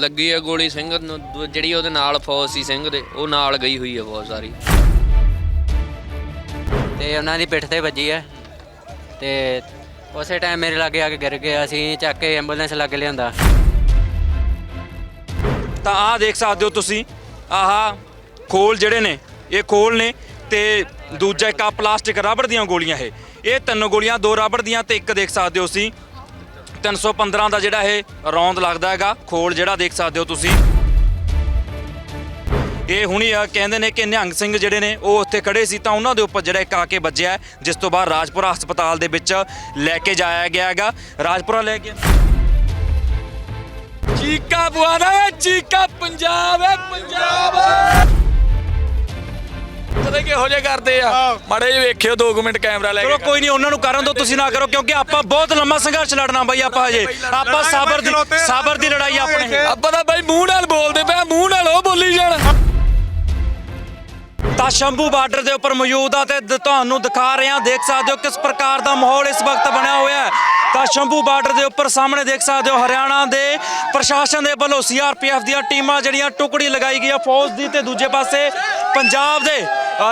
ਲੱਗੀ ਆ ਗੋਲੀ ਸਿੰਘ ਨੂੰ ਦੂ- ਜਿਹੜੀ ਉਹਦੇ ਨਾਲ ਫੌਜ ਸੀ ਸਿੰਘ ਦੇ ਉਹ ਨਾਲ ਗਈ ਹੋਈ ਆ ਬਹੁਤ ਸਾਰੀ। ਤੇ ਉਹਨਾਂ ਦੀ ਪਿੱਠ ਤੇ ਵੱਜੀ ਹੈ ਤੇ ਉਸੇ ਟਾਈਮ ਮੇਰੇ ਲਾਗੇ ਆ ਕੇ ਗਿਰ ਗਿਆ ਅਸੀਂ ਚੱਕ ਕੇ ਐਂਬੂਲੈਂਸ ਲੱਗ ਲਿਆਂਦਾ। ਤਾਂ ਆਹ ਦੇਖ ਸਕਦੇ ਹੋ ਤੁਸੀਂ ਆਹ ਖੋਲ ਜਿਹੜੇ ਨੇ ਇਹ ਖੋਲ ਨੇ ਤੇ ਦੂਜਾ ਇੱਕ ਆ ਪਲਾਸਟਿਕ ਰਬੜ ਦੀਆਂ ਗੋਲੀਆਂ ਇਹ। ਇਹ ਤਿੰਨ ਗੋਲੀਆਂ ਦੋ ਰਬੜ ਦੀਆਂ ਤੇ ਇੱਕ ਦੇਖ ਸਕਦੇ ਹੋ ਤੁਸੀਂ। 315 ਦਾ ਜਿਹੜਾ ਇਹ ਰੌਂਦ ਲੱਗਦਾ ਹੈਗਾ। ਖੋਲ ਜਿਹੜਾ ਦੇਖ ਸਕਦੇ ਹੋ ਤੁਸੀਂ। ਇਹ ਹੁਣੀ ਆ ਕਹਿੰਦੇ ਨੇ ਕਿ ਨਿਹੰਗ ਸਿੰਘ ਜਿਹੜੇ ਨੇ, ਉਹ ਉੱਥੇ ਖੜੇ ਸੀ ਤਾਂ ਉਹਨਾਂ ਦੇ ਉੱਪਰ ਜਿਹੜਾ ਇੱਕ ਆ ਕੇ ਵੱਜਿਆ ਜਿਸ ਤੋਂ ਬਾਅਦ ਰਾਜਪੁਰਾ ਹਸਪਤਾਲ ਦੇ ਵਿੱਚ ਲੈ ਕੇ ਜਾਇਆ ਗਿਆ ਹੈਗਾ। ਰਾਜਪੁਰਾ ਲੈ ਕੇ ਚੀਕਾ ਬੁਆਦਾ ਚੀਕਾ ਪੰਜਾਬ ਏ ਪੰਜਾਬ ਪਤਾ ਕਿਹੋ ਜੇ ਕਰਦੇ ਆ? ਮਾੜੇ ਜਿਹਾ ਵੇਖਿਓ 2 ਮਿੰਟ ਕੈਮਰਾ ਲੈ ਚਲੋ ਕੇ ਕੋਈ ਨਹੀਂ ਉਹਨਾਂ ਨੂੰ ਕਰਨ ਦੋ ਤੁਸੀਂ ਨਾ ਕਰੋ ਕਿਉਂਕਿ ਆਪਾਂ ਬਹੁਤ ਲੰਮਾ ਸੰਘਰਸ਼ ਲੜਨਾ ਬਾਈ ਆਪਾਂ ਹਜੇ। ਆਪਾਂ ਸਾਬਰ ਦੀ ਸਾਬਰ ਦੀ ਲੜਾਈ ਆਪਣੇ ਆਪਾਂ ਤਾਂ ਬਾਈ ਮੂੰਹ ਨਾਲ ਬੋਲਦੇ ਪਿਆ ਮੂੰਹ ਨਾਲ ਉਹ ਬੋਲੀ ਜਾਣ। ਤਾਂ ਸ਼ੰਭੂ ਬਾਰਡਰ ਦੇ ਉੱਪਰ ਮੌਜੂਦ ਆ ਤੇ ਤੁਹਾਨੂੰ ਦਿਖਾ ਰਹੇ ਹਾਂ ਦੇਖ ਸਕਦੇ ਹੋ ਕਿਸ ਪ੍ਰਕਾਰ ਦਾ ਮਾਹੌਲ ਇਸ ਵਕਤ ਬਣਿਆ ਹੋਇਆ ਹੈ। ਤਾਂ ਸ਼ੰਭੂ ਬਾਰਡਰ ਦੇ ਉੱਪਰ ਸਾਹਮਣੇ ਦੇਖ ਸਕਦੇ ਹੋ ਹਰਿਆਣਾ ਦੇ ਪ੍ਰਸ਼ਾਸਨ ਦੇ ਵੱਲੋਂ ਸੀਆਰਪੀਐਫ ਦੀਆਂ ਟੀਮਾਂ ਜਿਹੜੀਆਂ ਟੁਕੜੀ ਲਗਾਈ ਗਈ ਆ ਫੌਜ ਦੀ ਤੇ ਦੂਜੇ ਪਾਸੇ ਪੰਜਾਬ ਦੇ।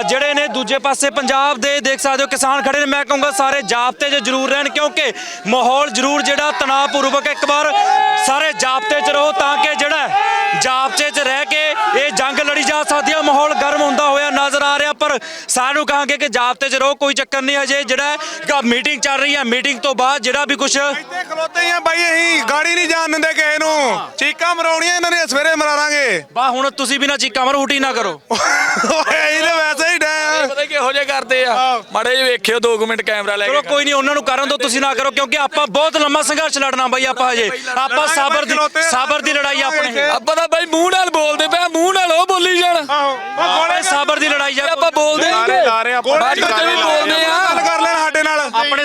ਜਿਹੜੇ ਨੇ ਦੂਜੇ ਪਾਸੇ ਪੰਜਾਬ ਦੇ ਦੇਖ ਸਕਦੇ ਹੋ ਕਿਸਾਨ ਖੜੇ ਨੇ। ਮੈਂ ਕਹੂੰਗਾ ਸਾਰੇ ਜਾਬਤੇ 'ਚ ਜ਼ਰੂਰ ਰਹਿਣ ਕਿਉਂਕਿ ਮਾਹੌਲ ਜ਼ਰੂਰ ਜਿਹੜਾ ਤਣਾਅਪੂਰਵਕ ਇੱਕ ਵਾਰ ਸਾਰੇ ਜਾਬਤੇ 'ਚ ਰਹੋ ਤਾਂ ਕਿ ਜਿਹੜਾ ਹੈ, ਜਾਬਤੇ 'ਚ ਰਹਿ ਕੇ ਇਹ ਜੰਗ ਲੜੀ ਜਾ ਸਕਦੀ ਹੈ। ਮਾਹੌਲ ਗਰਮ ਹੁੰਦਾ ਹੋਇਆ ਨਜ਼ਰ ਆ ਰਿਹਾ ਪਰ ਸਾਨੂੰ ਕਹਾਂਗੇ ਕਿ ਜਾਬਤੇ 'ਚ ਰਹੋ ਕੋਈ ਚੱਕਰ ਨਹੀਂ ਹਜੇ ਜਿਹੜਾ ਮੀਟਿੰਗ ਚੱਲ ਰਹੀ ਹੈ ਮੀਟਿੰਗ ਤੋਂ ਬਾਅਦ ਜਿਹੜਾ ਵੀ ਕੁਝ ਇੱਥੇ ਖਲੋਤੇ ਹੀ ਆ ਬਾਈ ਅਸੀਂ ਗਾੜੀ ਨਹੀਂ ਜਾਣ ਦਿੰਦੇ ਕਿਸੇ ਨੂੰ। ਚੀਕਾਂ ਮਰਾਉਣੀਆਂ ਇਹਨਾਂ ਦੀਆਂ ਸਵੇਰੇ ਮਰਾਵਾਂਗੇ ਬਾ ਹੁਣ ਤੁਸੀਂ ਵੀ ਨਾ ਚੀਕਾਂ ਮਾਰੋ ਨਾ ਕਰੋ। ਓਏ ਇਹਦੇ ਵੈਸੇ ਹੀ ਡੈ ਪਤਾ ਕਿਹੋ ਜੇ ਕਰਦੇ ਆ। ਮਾੜੇ ਜਿਹਾ ਵੇਖਿਓ 2 ਮਿੰਟ ਕੈਮਰਾ ਲੈ ਚਲੋ ਕੇ ਕੋਈ ਨਹੀਂ ਉਹਨਾਂ ਨੂੰ ਕਰਨ ਦੋ ਤੁਸੀਂ ਨਾ ਕਰੋ ਕਿਉਂਕਿ ਆਪਾਂ ਬਹੁਤ ਲੰਮਾ ਸੰਘਰਸ਼ ਲੜਨਾ ਬਾਈ ਆਪਾਂ ਹਜੇ। ਆਪਾਂ ਸਾਬਰ ਦੀ ਸਾਬਰ ਦੀ ਲੜਾਈ ਆਪਣੇ ਆਪਾਂ ਤਾਂ ਬਾਈ ਮੂੰਹ ਨਾਲ ਬੋਲਦੇ ਪਿਆ ਮੂੰਹ ਨਾਲ ਉਹ ਬੋਲੀ ਜਾਣ। ਆਪਣੇ ਸਾਬਰ ਦੀ ਲੜਾਈ ਆਪਾਂ ਬੋਲਦੇ ਨਹੀਂ ਬੋਲਦੇ ਆ ਗੱਲ ਕਰ ਲੈਣ ਸਾਡੇ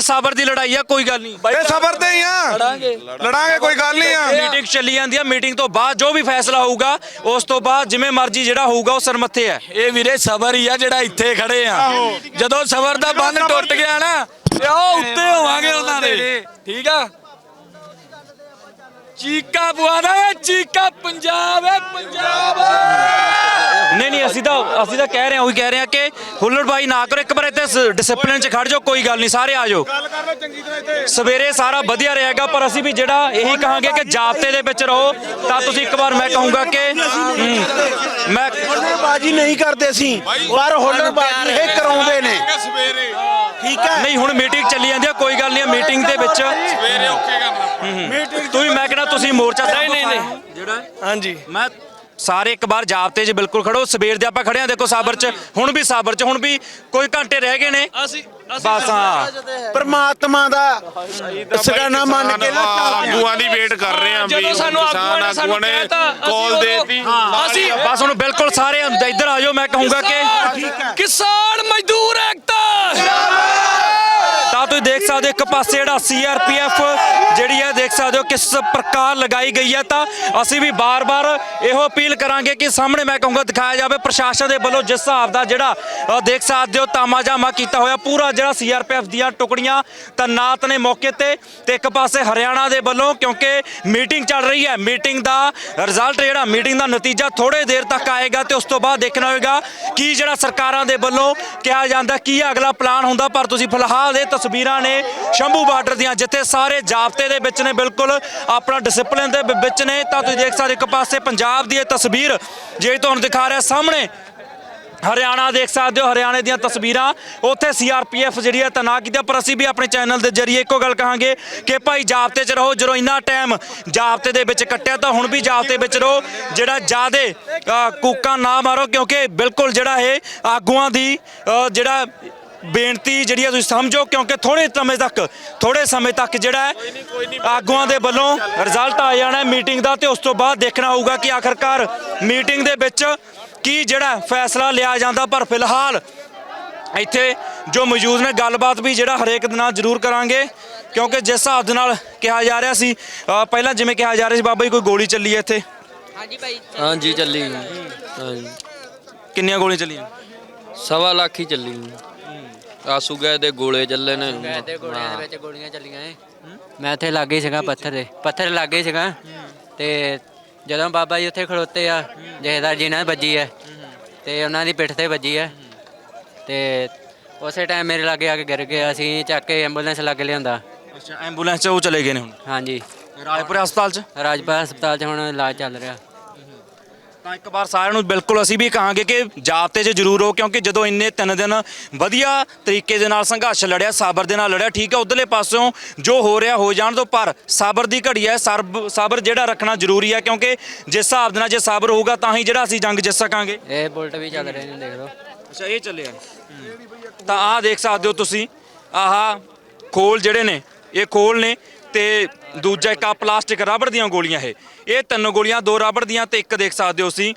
ਨਾਲ ਆਪਣੇ ਸਾਬਰ ਦੀ ਲੜਾਈ ਆ ਕੋਈ ਗੱਲ ਨਹੀਂ। ਇਹ ਸਬਰ ਤੇ ਹੀ ਆ। ਲੜਾਂਗੇ। ਲੜਾਂਗੇ ਕੋਈ ਗੱਲ ਨਹੀਂ ਆ। ਮੀਟਿੰਗ ਚੱਲੀ ਜਾਂਦੀ ਆ ਮੀਟਿੰਗ ਤੋਂ ਬਾਅਦ ਜੋ ਵੀ ਫੈਸਲਾ ਹੋਊਗਾ ਉਸ ਤੋਂ ਬਾਅਦ ਜਿਵੇਂ ਮਰਜ਼ੀ ਜਿਹੜਾ ਹੋਊਗਾ ਉਹ ਸਰਮੱਥੇ ਹੈ। ਇਹ ਵੀਰੇ ਸਬਰ ਹੀ ਆ ਜਿਹੜਾ ਇੱਥੇ ਖੜੇ ਆ। ਜਦੋਂ ਸਬਰ ਦਾ ਬੰਨ ਟੁੱਟ ਗਿਆ ਨਾ ਤੇ ਉਹ ਉੱਤੇ ਹੋਵਾਂਗੇ ਉਹਨਾਂ ਦੇ। ਠੀਕ ਆ? ਚੀਕਾ ਬੁਆਦਾ ਚੀਕਾ ਪੰਜਾਬ ਏ ਪੰਜਾਬ। ਨਹੀਂ ਨਹੀਂ ਅਸੀਂ ਤਾਂ ਅਸੀਂ ਤਾਂ ਕਹਿ ਰਹੇ ਹਾਂ ਉਹੀ ਕਹਿ ਰਹੇ ਹਾਂ ਕਿ ਹੁੱਲੜਬਾਈ ਨਾ ਕਰੋ ਇੱਕ ਵਾਰ ਇੱਥੇ ਡਿਸਪਲਿਨ 'ਚ ਖੜ ਜਾਓ ਕੋਈ ਗੱਲ ਨਹੀਂ ਸਾਰੇ ਆ ਜਾਓ। ਗੱਲ ਕਰ ਲਓ ਚੰਗੀ ਤਰ੍ਹਾਂ ਇੱਥੇ। ਸਵੇਰੇ ਸਾਰਾ ਵਧੀਆ ਰਹੇਗਾ ਪਰ ਅਸੀਂ ਵੀ ਜਿਹੜਾ ਇਹੀ ਕਹਾਂਗੇ ਕਿ ਜਾਬਤੇ ਦੇ ਵਿੱਚ ਰਹੋ ਤਾਂ ਤੁਸੀਂ ਇੱਕ ਵਾਰ ਮੈਂ ਕਹੂੰਗਾ ਕਿ ਮੈਂ ਹੁੱਲੜਬਾਜੀ ਨਹੀਂ ਕਰਦੇ ਸੀ ਪਰ ਹੁੱਲੜਬਾਜੀ ਇਹ ਕਰਾਉਂਦੇ ਨੇ। ਠੀਕ ਹੈ ਨਹੀਂ ਹੁਣ ਮੀਟਿੰਗ ਚੱਲੀ ਜਾਂਦੀ ਆ ਕੋਈ ਗੱਲ ਨਹੀਂ ਮੀਟਿੰਗ ਦੇ ਵਿੱਚ ਸਵੇਰੇ ਓਕੇ ਕਰਨਾ। ਤੁਸੀਂ ਮੈਂ ਕਹਿੰਦਾ ਤੁਸੀਂ ਮੋਰਚਾ ਨਹੀਂ ਨਹੀਂ ਨਹੀਂ। ਜਿਹੜਾ ਹਾਂਜੀ। ਮੈਂ ਸਾਰੇ ਇੱਕ ਵਾਰ ਜਾਬਤੇ 'ਚ ਬਿਲਕੁਲ ਖੜੋ ਸਵੇਰ ਦੇ ਆਪਾਂ ਖੜੇ ਆ ਦੇਖੋ ਸਾਬਰ 'ਚ ਹੁਣ ਵੀ ਸਾਬਰ 'ਚ ਹੁਣ ਵੀ ਕੋਈ ਘੰਟੇ ਰਹਿ ਗਏ ਨੇ। ਅਸੀਂ ਬਸ ਹਾਂ। ਪਰਮਾਤਮਾ ਦਾ ਸਗਾਨਾ ਮੰਨ ਕੇ ਨਾ ਆਗੂਆਂ ਦੀ ਵੇਟ ਕਰ ਰਹੇ ਆਂ ਵੀ ਜਦੋਂ ਸਾਨੂੰ ਆਗੂਆਂ ਨੇ ਕਾਲ ਦੇਤੀ ਅਸੀਂ ਬਸ ਹੁਣ ਬਿਲਕੁਲ ਸਾਰੇ ਇੱਧਰ ਆ ਜਾਓ ਮੈਂ ਕਹੂੰਗਾ ਕਿ ਕਿਸਾਨ ਮਜ਼ਦੂਰ ਏਕਤਾ ਤਾਂ ਤੁਸੀਂ ਦੇਖ ਸਕਦੇ ਹੋ ਇੱਕ ਪਾਸੇ ਜਿਹੜਾ ਸੀਆਰਪੀਐਫ ਜਿਹੜੀ ਹੈ, ਦੇਖ ਸਕਦੇ ਹੋ ਕਿਸ ਪ੍ਰਕਾਰ ਲਗਾਈ ਗਈ ਹੈ, ਤਾਂ ਅਸੀਂ ਵੀ ਬਾਰ-ਬਾਰ ਇਹੋ ਅਪੀਲ ਕਰਾਂਗੇ ਕਿ ਸਾਹਮਣੇ ਮੈਂ ਕਹੂੰਗਾ ਦਿਖਾਇਆ ਜਾਵੇ, ਪ੍ਰਸ਼ਾਸਨ ਦੇ ਵੱਲੋਂ ਜਿਸ ਹਿਸਾਬ ਦਾ ਜਿਹੜਾ ਦੇਖ ਸਕਦੇ ਹੋ ਤਾਮਾਜਾਮਾ ਕੀਤਾ ਹੋਇਆ, ਪੂਰਾ ਜਿਹੜਾ ਸੀਆਰਪੀਐਫ ਦੀਆਂ ਟੁਕੜੀਆਂ ਤੈਨਾਤ ਨੇ ਮੌਕੇ ਤੇ ਤੇ ਇੱਕ ਪਾਸੇ ਹਰਿਆਣਾ ਦੇ ਵੱਲੋਂ, ਕਿਉਂਕਿ ਮੀਟਿੰਗ ਚੱਲ ਰਹੀ ਹੈ, ਮੀਟਿੰਗ ਦਾ ਰਿਜ਼ਲਟ ਜਿਹੜਾ, ਮੀਟਿੰਗ ਦਾ ਨਤੀਜਾ ਥੋੜੇ ਦੇਰ ਤੱਕ ਆਏਗਾ ਤੇ ਉਸ ਤੋਂ ਬਾਅਦ ਦੇਖਣਾ ਹੋਏਗਾ ਕੀ ਜਿਹੜਾ ਸਰਕਾਰਾਂ ਦੇ ਵੱਲੋਂ ਕਿਹਾ ਜਾਂਦਾ, ਕੀ ਅਗਲਾ ਪਲਾਨ ਹੁੰਦਾ, ਪਰ ਤੁਸੀਂ ਫਿਲਹਾਲ ਇਹ ਤਸਵੀਰਾਂ ਨੇ ਸ਼ੰਭੂ ਬਾਰਡਰ ਦੀਆਂ, ਜਿੱਥੇ ਸਾਰੇ ਜਾਬਤੇ ਦੇ ਵਿੱਚ ਨੇ ਬਿਲਕੁਲ ਆਪਣਾ ਡਿਸਪਲਿਨ ਦੇ ਵਿੱਚ ਨੇ। ਤਾਂ ਤੁਸੀਂ ਦੇਖ ਸਕਦੇ ਇੱਕ ਪਾਸੇ ਪੰਜਾਬ ਦੀ ਇਹ ਤਸਵੀਰ, ਜਿਹੜੀ ਤੁਹਾਨੂੰ ਦਿਖਾ ਰਿਹਾ ਸਾਹਮਣੇ, ਹਰਿਆਣਾ ਦੇਖ ਸਕਦੇ ਹੋ, ਹਰਿਆਣੇ ਦੀਆਂ ਤਸਵੀਰਾਂ। ਉੱਥੇ ਸੀਆਰਪੀਐਫ ਜਿਹੜੀ ਹੈ ਤੈਨਾਤ ਕੀਤੀ ਪਰ ਅਸੀਂ ਵੀ ਆਪਣੇ ਚੈਨਲ ਦੇ ਜ਼ਰੀਏ ਇੱਕੋ ਗੱਲ ਕਹਾਂਗੇ ਕਿ ਭਾਈ ਜਾਬਤੇ 'ਚ ਰਹੋ, ਜਦੋਂ ਇੰਨਾ ਟਾਈਮ ਜਾਬਤੇ ਦੇ ਵਿੱਚ ਕੱਟਿਆ, ਤਾਂ ਹੁਣ ਵੀ ਜਾਬਤੇ ਵਿੱਚ ਰਹੋ। ਜਿਹੜਾ ਜਿਆਦੇ ਕੂਕਾਂ ਨਾ ਮਾਰੋ, ਕਿਉਂਕਿ ਬਿਲਕੁਲ ਜਿਹੜਾ ਇਹ ਆਗੂਆਂ ਦੀ ਜਿਹੜਾ ਬੇਨਤੀ ਜਿਹੜੀ ਹੈ ਤੁਸੀਂ ਸਮਝੋ ਕਿਉਂਕਿ ਥੋੜੇ ਸਮੇਂ ਤੱਕ ਥੋੜੇ ਸਮੇਂ ਤੱਕ ਜਿਹੜਾ ਹੈ ਆਗੂਆਂ ਦੇ ਵੱਲੋਂ ਰਿਜ਼ਲਟ ਆ ਜਾਣਾ ਮੀਟਿੰਗ ਦਾ ਤੇ ਉਸ ਤੋਂ ਬਾਅਦ ਦੇਖਣਾ ਹੋਊਗਾ ਕਿ ਆਖਰਕਾਰ ਮੀਟਿੰਗ ਦੇ ਵਿੱਚ ਕੀ ਜਿਹੜਾ ਫੈਸਲਾ ਲਿਆ ਜਾਂਦਾ। ਪਰ ਫਿਲਹਾਲ ਇੱਥੇ ਜੋ ਮੌਜੂਦ ਨੇ ਗੱਲਬਾਤ ਵੀ ਜਿਹੜਾ ਹਰੇਕ ਦੇ ਨਾਲ ਜ਼ਰੂਰ ਕਰਾਂਗੇ ਕਿਉਂਕਿ ਜਿਸ ਹਿਸਾਬ ਦੇ ਨਾਲ ਕਿਹਾ ਜਾ ਰਿਹਾ ਸੀ ਪਹਿਲਾਂ ਜਿਵੇਂ ਕਿਹਾ ਜਾ ਰਿਹਾ ਸੀ ਬਾਬਾ ਜੀ ਕੋਈ ਗੋਲੀ ਚੱਲੀ ਹੈ ਇੱਥੇ? ਹਾਂਜੀ ਭਾਈ। ਹਾਂਜੀ ਚੱਲੀ। ਹਾਂਜੀ। ਕਿੰਨੀਆਂ ਗੋਲੀਆਂ ਚੱਲੀਆਂ? ਸਵਾ ਲੱਖ ਹੀ ਚੱਲੀ। ਆਸੂ ਗਏ ਦੇ ਗੋਲੇ ਚੱਲੇ ਨੇ। ਮੈਂ ਤੇ ਗੋਲੀਆਂ ਦੇ ਵਿੱਚ ਗੋਲੀਆਂ ਚੱਲੀਆਂ ਏ। ਮੈਂ ਇੱਥੇ ਲੱਗੇ ਸੀਗਾ ਪੱਥਰ ਦੇ। ਪੱਥਰ ਲੱਗੇ ਸੀਗਾ। ਤੇ ਜਦੋਂ ਬਾਬਾ ਜੀ ਉੱਥੇ ਖੜੋਤੇ ਆ ਜਹੇਦਾਰ ਜੀ ਨਾਲ ਵੱਜੀ ਹੈ ਤੇ ਉਹਨਾਂ ਦੀ ਪਿੱਠ ਤੇ ਵੱਜੀ ਹੈ ਤੇ ਉਸੇ ਟਾਈਮ ਮੇਰੇ ਲਾਗੇ ਆ ਕੇ ਗਿਰ ਗਿਆ ਅਸੀਂ ਚੱਕ ਕੇ ਐਂਬੂਲੈਂਸ ਲੱਗ ਲਿਆਂਦਾ ਅੱਛਾ ਐਂਬੂਲੈਂਸ 'ਚ ਉਹ ਚਲੇ ਗਏ ਨੇ ਹੁਣ? ਹਾਂਜੀ। ਰਾਜਪੁਰ ਹਸਪਤਾਲ 'ਚ? ਰਾਜਪਾਲ ਹਸਪਤਾਲ 'ਚ ਹੁਣ ਇਲਾਜ ਚੱਲ ਰਿਹਾ। ਤਾਂ ਇੱਕ ਵਾਰ ਸਾਰਿਆਂ ਨੂੰ ਬਿਲਕੁਲ ਅਸੀਂ ਵੀ ਕਹਾਂਗੇ ਕਿ ਜਾਬਤੇ 'ਚ ਜ਼ਰੂਰ ਹੋ ਕਿਉਂਕਿ ਜਦੋਂ ਇੰਨੇ ਤਿੰਨ ਦਿਨ ਵਧੀਆ ਤਰੀਕੇ ਦੇ ਨਾਲ ਸੰਘਰਸ਼ ਲੜਿਆ ਸਾਬਰ ਦੇ ਨਾਲ ਲੜਿਆ ਠੀਕ ਹੈ ਉਧਰਲੇ ਪਾਸਿਓਂ ਜੋ ਹੋ ਰਿਹਾ ਹੋ ਜਾਣ ਤੋਂ ਪਰ ਸਾਬਰ ਦੀ ਘੜੀ ਹੈ ਸਰਬ ਸਾਬਰ ਜਿਹੜਾ ਰੱਖਣਾ ਜ਼ਰੂਰੀ ਹੈ ਕਿਉਂਕਿ ਜਿਸ ਹਿਸਾਬ ਦੇ ਨਾਲ ਜੇ ਸਾਬਰ ਹੋਊਗਾ ਤਾਂ ਹੀ ਜਿਹੜਾ ਅਸੀਂ ਜੰਗ ਜਿੱਤ ਸਕਾਂਗੇ। ਇਹ ਬੁਲਟ ਵੀ ਚੱਲ ਰਹੇ ਨੇ ਦੇਖ ਲਓ। ਅੱਛਾ ਇਹ ਚੱਲਿਆ ਤਾਂ ਆਹ ਦੇਖ ਸਕਦੇ ਹੋ ਤੁਸੀਂ ਆਹ ਖੋਲ ਜਿਹੜੇ ਨੇ ਇਹ ਖੋਲ ਨੇ ਤੇ ਦੂਜਾ ਇੱਕ ਆ ਪਲਾਸਟਿਕ ਰਬੜ ਦੀਆਂ ਗੋਲੀਆਂ ਇਹ। ਇਹ ਤਿੰਨ ਗੋਲੀਆਂ ਦੋ ਰਬੜ ਦੀਆਂ ਤੇ ਇੱਕ ਦੇਖ ਸਕਦੇ ਹੋ ਤੁਸੀਂ।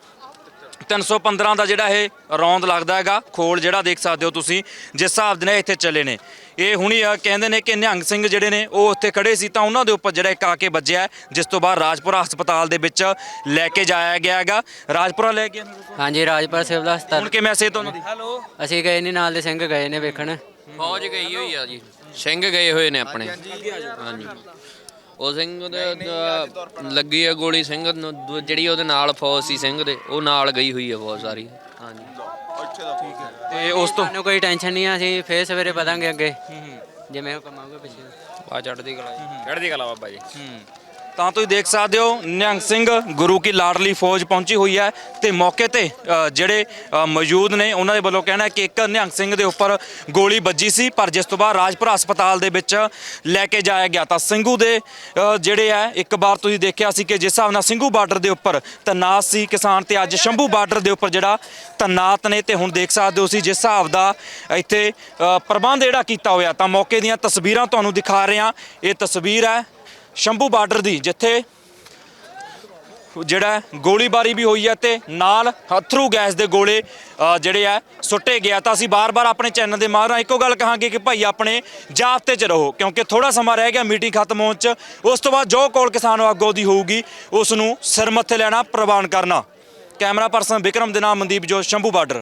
315 ਦਾ ਜਿਹੜਾ ਇਹ ਰੌਂਦ ਲੱਗਦਾ ਹੈਗਾ ਖੋਲ ਜਿਹੜਾ ਦੇਖ ਸਕਦੇ ਹੋ ਤੁਸੀਂ ਜਿਸ ਹਿਸਾਬ ਦੇ ਨਾਲ ਇੱਥੇ ਚੱਲੇ ਨੇ। ਇਹ ਹੁਣੀ ਆ ਕਹਿੰਦੇ ਨੇ ਕਿ ਨਿਹੰਗ ਸਿੰਘ ਜਿਹੜੇ ਨੇ ਉਹ ਉੱਥੇ ਖੜੇ ਸੀ ਤਾਂ ਉਹਨਾਂ ਦੇ ਉੱਪਰ ਜਿਹੜਾ ਇੱਕ ਆ ਕੇ ਵੱਜਿਆ ਜਿਸ ਤੋਂ ਬਾਅਦ ਰਾਜਪੁਰਾ ਹਸਪਤਾਲ ਦੇ ਵਿੱਚ ਲੈ ਕੇ ਜਾਇਆ ਗਿਆ ਹੈਗਾ। ਰਾਜਪੁਰਾ ਲੈ ਕੇ ਹਾਂਜੀ ਰਾਜਪਾਲ ਸਿਵਲ ਹੁਣ ਹਸਪਤਾਲ ਕਿਵੇਂ ਸੇ ਤੁਹਾਨੂੰ ਦੀ? ਅਸੀਂ ਗਏ ਨਹੀਂ ਨਾਲ ਦੇ ਸਿੰਘ ਗਏ ਨੇ ਵੇਖਣ। ਫੌਜ ਗਈ ਹੋਈ ਆ ਜੀ। ਸਿੰਘ ਗਏ ਹੋਏ ਨੇ ਆਪਣੇ। ਹਾਂਜੀ ਉਹ ਸਿੰਘ ਦੇ ਲੱਗੀ ਆ ਗੋਲੀ ਸਿੰਘ ਨੂੰ ਜਿਹੜੀ ਉਹਦੇ ਨਾਲ ਫੌਜ ਸੀ ਸਿੰਘ ਦੇ ਉਹ ਨਾਲ ਗਈ ਹੋਈ ਆ ਬਹੁਤ ਸਾਰੀ। ਹਾਂਜੀ। ਤੇ ਉਸ ਤੋਂ ਸਾਨੂੰ ਕੋਈ ਟੈਨਸ਼ਨ ਨਹੀਂ ਆ ਅਸੀਂ ਫੇਰ ਸਵੇਰੇ ਪਤਾਂਗੇ ਅੱਗੇ। ਜਿਵੇਂ ਹੁਕਮ ਆਊਗਾ ਪਿੱਛੇ। ਆ ਚੜਦੀ ਕਲਾ ਚੜ੍ਹਦੀ ਕਲਾ ਬਾਬਾ ਜੀ। ਤਾਂ ਤੁਸੀਂ ਦੇਖ ਸਕਦੇ ਹੋ ਨਿਹੰਗ ਸਿੰਘ ਗੁਰੂ ਕੀ ਲਾਡਲੀ ਫੌਜ ਪਹੁੰਚੀ ਹੋਈ ਹੈ ਤੇ ਮੌਕੇ ਤੇ ਅ, ਜਿਹੜੇ ਅ, ਮੌਜੂਦ ਨੇ ਉਹਨਾਂ ਦੇ ਵੱਲੋਂ ਕਹਿਣਾ ਹੈ ਕਿ ਇੱਕ ਨਿਹੰਗ ਸਿੰਘ ਦੇ ਉੱਪਰ ਗੋਲੀ ਵੱਜੀ ਸੀ ਪਰ ਜਿਸ ਤੋਂ ਬਾਅਦ ਰਾਜਪੁਰਾ ਹਸਪਤਾਲ ਦੇ ਵਿੱਚ ਲੈ ਕੇ ਜਾਇਆ ਗਿਆ। ਤਾਂ ਸਿੰਘੂ ਦੇ ਅ, ਜਿਹੜੇ ਹੈ ਇੱਕ ਵਾਰ ਤੁਸੀਂ ਦੇਖਿਆ ਸੀ ਕਿ ਜਿਸ ਹਿਸਾਬ ਨਾਲ ਸਿੰਘੂ ਬਾਰਡਰ ਦੇ ਉੱਪਰ ਤਨਾਤ ਸੀ ਕਿਸਾਨ ਤੇ ਅੱਜ ਸ਼ੰਭੂ ਬਾਰਡਰ ਦੇ ਉੱਪਰ ਜਿਹੜਾ ਤਨਾਤ ਨੇ ਤੇ ਹੁਣ ਦੇਖ ਸਕਦੇ ਹੋ ਸੀ ਜਿਸ ਹਿਸਾਬ ਦਾ ਇੱਥੇ ਅ, ਪ੍ਰਬੰਧ ਜਿਹੜਾ ਕੀਤਾ ਹੋਇਆ। ਤਾਂ ਮੌਕੇ ਦੀਆਂ ਤਸਵੀਰਾਂ ਤੁਹਾਨੂੰ ਦਿਖਾ ਰਹੇ। ਹਾਂ ਇਹ ਤਸਵੀਰ ਹੈ ਸ਼ੰਭੂ ਬਾਰਡਰ ਦੀ, ਜਿੱਥੇ ਜਿਹੜਾ ਗੋਲੀਬਾਰੀ ਵੀ ਹੋਈ ਹੈ ਤੇ ਨਾਲ ਹਥਰੂ ਗੈਸ ਦੇ ਗੋਲੇ ਜਿਹੜੇ ਆ, ਸੁੱਟੇ ਗਿਆ ਤਾਂ ਅਸੀਂ ਬਾਰ-ਬਾਰ ਆਪਣੇ ਚੈਨਲ ਦੇ ਮਾਰਾਂ ਇੱਕੋ ਗੱਲ ਕਹਾਂਗੇ ਕਿ ਭਾਈ ਆਪਣੇ ਜਾਬਤੇ 'ਚ ਰਹੋ, ਕਿਉਂਕਿ ਥੋੜਾ ਸਮਾਂ ਰਹਿ ਗਿਆ ਮੀਟਿੰਗ ਖਤਮ ਹੋਣ 'ਚ। ਉਸ ਤੋਂ ਬਾਅਦ ਜੋ ਕੋਲ ਕਿਸਾਨ ਆਗੂ ਦੀ ਹੋਊਗੀ, ਉਸ ਨੂੰ ਸਿਰ ਮੱਥੇ ਲੈਣਾ, ਪ੍ਰਵਾਨ ਕਰਨਾ। ਕੈਮਰਾ ਪਰਸਨ ਵਿਕਰਮ ਦੇ ਨਾਮ ਮਨਦੀਪ ਜੋ ਸ਼ੰਭੂ ਬਾਰਡਰ।